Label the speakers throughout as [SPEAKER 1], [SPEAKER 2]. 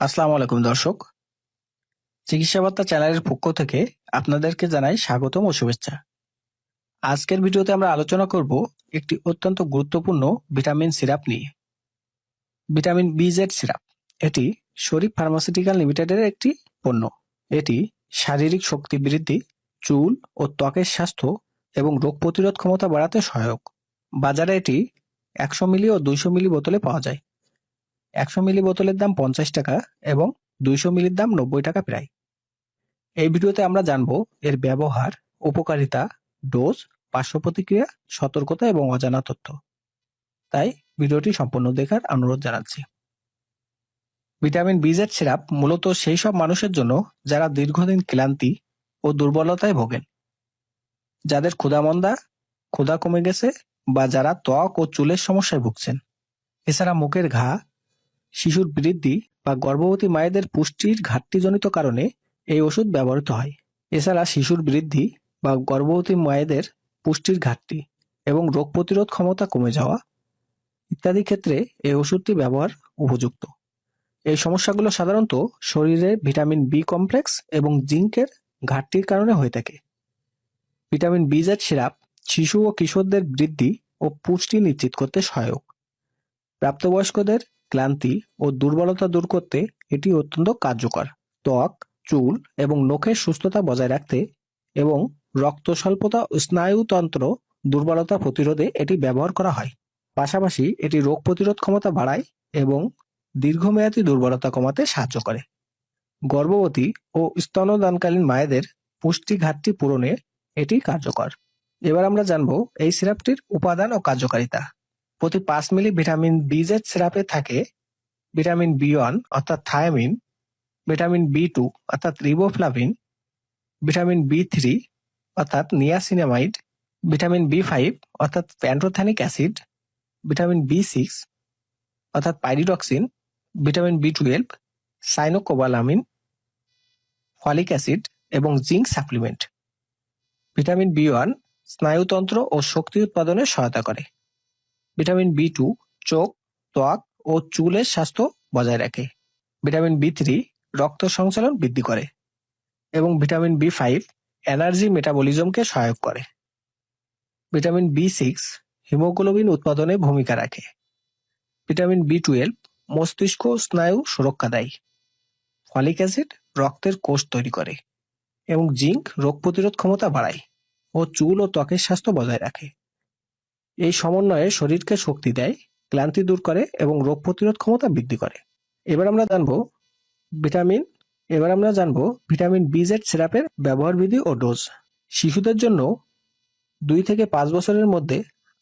[SPEAKER 1] আসসালামু আলাইকুম দর্শক। চিকিৎসা বার্তা চ্যানেলের পক্ষ থেকে আপনাদেরকে জানাই স্বাগতম ও শুভেচ্ছা। আজকের ভিডিওতে আমরা আলোচনা করব একটি অত্যন্ত গুরুত্বপূর্ণ ভিটামিন সিরাপ নিয়ে। ভিটামিন বিজেড সিরাপ, এটি শরীফ ফার্মাসিউটিক্যাল লিমিটেডের একটি পণ্য। এটি শারীরিক শক্তি বৃদ্ধি, চুল ও ত্বকের স্বাস্থ্য এবং রোগ প্রতিরোধ ক্ষমতা বাড়াতে সহায়ক। বাজারে এটি একশো মিলি ও দুইশো মিলি বোতলে পাওয়া যায়। একশো মিলি বোতলের দাম পঞ্চাশ টাকা এবং দুইশো মিলির দাম নব্বই টাকা প্রায়। এই ভিডিওতে আমরা জানব এর ব্যবহার, উপকারিতা, ডোজ পার্শ্ব প্রতিক্রিয়া সতর্কতা এবং অজানা তথ্য। তাই ভিডিওটি সম্পূর্ণ দেখার অনুরোধ জানাচ্ছি। ভিটামিন বিজেড সিরাপ মূলত সেই সব মানুষের জন্য যারা দীর্ঘদিন ক্লান্তি ও দুর্বলতায় ভোগেন। যাদের ক্ষুধামন্দা ক্ষুধা কমে গেছে বা যারা ত্বক ও চুলের সমস্যায় ভুগছেন। এছাড়া মুখের ঘা শিশুর বৃদ্ধি বা গর্ভবতী মায়েদের পুষ্টির ঘাটতিজনিত কারণে এই ওষুধ ব্যবহৃত হয়। এছাড়া শিশুর বৃদ্ধি বা গর্ভবতী মায়েদের পুষ্টির ঘাটতি এবং রোগ প্রতিরোধ ক্ষমতা কমে যাওয়া ইত্যাদি ক্ষেত্রে এই ওষুধটি ব্যবহার উপযুক্ত। এই সমস্যাগুলো সাধারণত শরীরে ভিটামিন বি কমপ্লেক্স এবং জিঙ্কের ঘাটতির কারণে হয়ে থাকে। ভিটামিন বি জেড সিরাপ শিশু ও কিশোরদের বৃদ্ধি ও পুষ্টি নিশ্চিত করতে সহায়ক। প্রাপ্তবয়স্কদের ক্লান্তি ও দুর্বলতা দূর করতে এটি অত্যন্ত কার্যকর। ত্বক, চুল এবং নখের সুস্থতা বজায় রাখতে এবং রক্ত স্বল্পতা ও স্নায়ুতন্ত্র দুর্বলতা প্রতিরোধে এটি ব্যবহার করা হয়। পাশাপাশি এটি রোগ প্রতিরোধ ক্ষমতা বাড়ায় এবং দীর্ঘমেয়াদী দুর্বলতা কমাতে সাহায্য করে। গর্ভবতী ও স্তনদানকালীন মায়েদের পুষ্টি ঘাটতি পূরণে এটি কার্যকর। এবার আমরা জানব এই সিরাপটির উপাদান ও কার্যকারিতা। প্রতি পাঁচ মিলি ভিটামিন বিজেড সিরাপে থাকে ভিটামিন বি ওয়ান অর্থাৎ থায়ামিন, ভিটামিন বি টু অর্থাৎ রিবোফ্লাভিন ভিটামিন বি থ্রি অর্থাৎ নিয়াসিনামাইড ভিটামিন বি ফাইভ অর্থাৎ pantothenic acid vitamin B six অর্থাৎ pyridoxine vitamin B twelve cyanocobalamin folic acid এবং zinc supplement vitamin B one স্নায়ুতন্ত্র ও শক্তি উৎপাদনে সহায়তা করে। ভিটামিন বি টু, চোখ, ত্বক ও চুলের স্বাস্থ্য বজায় রাখে। ভিটামিন বি থ্রি রক্ত সঞ্চালন বৃদ্ধি করে এবং ভিটামিন বি ফাইভ এনার্জি মেটাবলিজমকে সহায়ক করে। ভিটামিন বি সিক্স হিমোগ্লোবিন উৎপাদনে ভূমিকা রাখে। ভিটামিন বি টুয়েলভ মস্তিষ্ক স্নায়ু সুরক্ষা দেয়। ফলিক অ্যাসিড রক্তের কোষ তৈরি করে এবং জিঙ্ক রোগ প্রতিরোধ ক্ষমতা বাড়ায় ও চুল ও ত্বকের স্বাস্থ্য বজায় রাখে। এই সমন্বয়ে শরীরকে শক্তি দেয়, ক্লান্তি দূর করে এবং রোগ প্রতিরোধ ক্ষমতা বৃদ্ধি করে। এবার আমরা জানব ভিটামিন, এবার আমরা জানব ভিটামিন বিজেড সিরাপের ব্যবহার বিধি ও ডোজ। শিশুদের জন্য দুই থেকে পাঁচ বছরের মধ্যে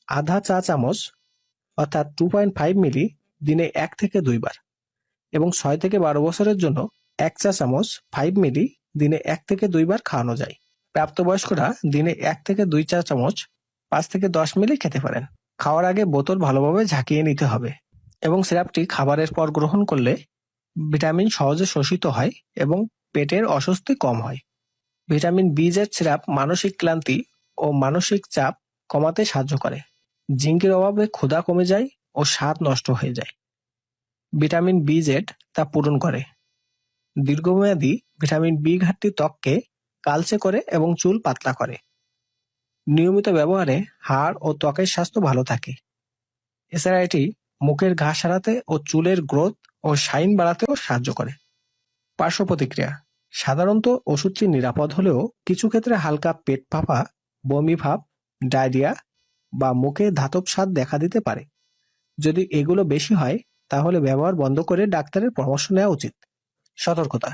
[SPEAKER 1] আধা চা চামচ, অর্থাৎ টু পয়েন্ট ফাইভ মিলি দিনে এক থেকে দুইবার এবং ছয় থেকে বারো বছরের জন্য এক চা চামচ ফাইভ মিলি দিনে এক থেকে দুইবার খাওয়ানো যায়। প্রাপ্তবয়স্করা দিনে এক থেকে দুই চা চামচ পাঁচ থেকে দশ মিলি খেতে পারেন। খাওয়ার আগে বোতল ভালোভাবে ঝাঁকিয়ে নিতে হবে এবং সিরাপটি খাবারের পর গ্রহণ করলে ভিটামিন সহজে শোষিত হয় এবং পেটের অস্বস্তি কম হয়। ভিটামিন বিজেড সিরাপ মানসিক ক্লান্তি ও মানসিক চাপ কমাতে সাহায্য করে। জিঙ্কের অভাবে ক্ষুধা কমে যায় ও স্বাদ নষ্ট হয়ে যায়। ভিটামিন বি জেড তা পূরণ করে। দীর্ঘমেয়াদী ভিটামিন বি ঘাটতি ত্বককে কালচে করে এবং চুল পাতলা করে। নিয়মিত ব্যবহারে হাড় ও ত্বকের স্বাস্থ্য ভালো থাকে। এছাড়া এটি মুখের ঘা সারাতে ও চুলের গ্রোথ ও শাইন বাড়াতেও সাহায্য করে। পার্শ্ব প্রতিক্রিয়া, সাধারণত ওষুধটি নিরাপদ হলেও কিছু ক্ষেত্রে হালকা পেট ফাঁপা, বমি ভাব, ডায়রিয়া বা মুখে ধাতব স্বাদ দেখা দিতে পারে। যদি এগুলো বেশি হয়, তাহলে ব্যবহার বন্ধ করে ডাক্তারের পরামর্শ নেওয়া উচিত। সতর্কতা,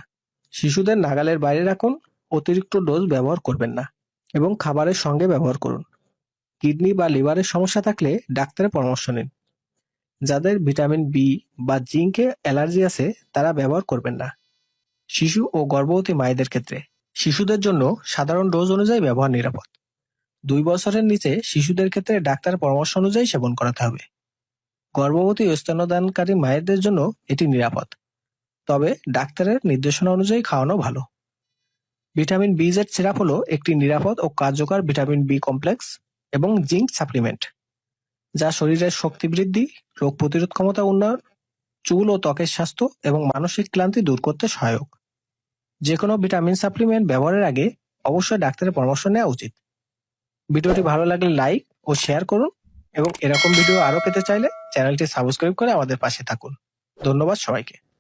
[SPEAKER 1] শিশুদের নাগালের বাইরে রাখুন, অতিরিক্ত ডোজ ব্যবহার করবেন না। এবং খাবারের সঙ্গে ব্যবহার করুন। কিডনি বা লিভারের সমস্যা থাকলে ডাক্তারের পরামর্শ নিন। যাদের ভিটামিন বি বা জিঙ্কে অ্যালার্জি আছে, তারা ব্যবহার করবেন না। শিশু ও গর্ভবতী মায়েদের ক্ষেত্রে শিশুদের জন্য সাধারণ ডোজ অনুযায়ী ব্যবহার নিরাপদ। দুই বছরের নিচে শিশুদের ক্ষেত্রে ডাক্তার পরামর্শ অনুযায়ী সেবন করাতে হবে। গর্ভবতী স্তন্যদানকারী মায়েদের জন্য এটি নিরাপদ। তবে ডাক্তারের নির্দেশনা অনুযায়ী খাওয়ানো ভালো। ভিটামিন বি জেড সিরাপ হলো একটি নিরাপদ ও কার্যকর ভিটামিন বি কমপ্লেক্স এবং জিঙ্ক সাপ্লিমেন্ট, যা শরীরের শক্তি বৃদ্ধি, রোগ প্রতিরোধ ক্ষমতা উন্নয়ন, চুল ও ত্বকের স্বাস্থ্য এবং মানসিক ক্লান্তি দূর করতে সহায়ক। যে কোনো ভিটামিন সাপ্লিমেন্ট ব্যবহারের আগে অবশ্যই ডাক্তারের পরামর্শ নেওয়া উচিত। ভিডিওটি ভালো লাগলে লাইক ও শেয়ার করুন এবং এরকম ভিডিও আরও পেতে চাইলে চ্যানেলটি সাবস্ক্রাইব করে আমাদের পাশে থাকুন। ধন্যবাদ সবাইকে।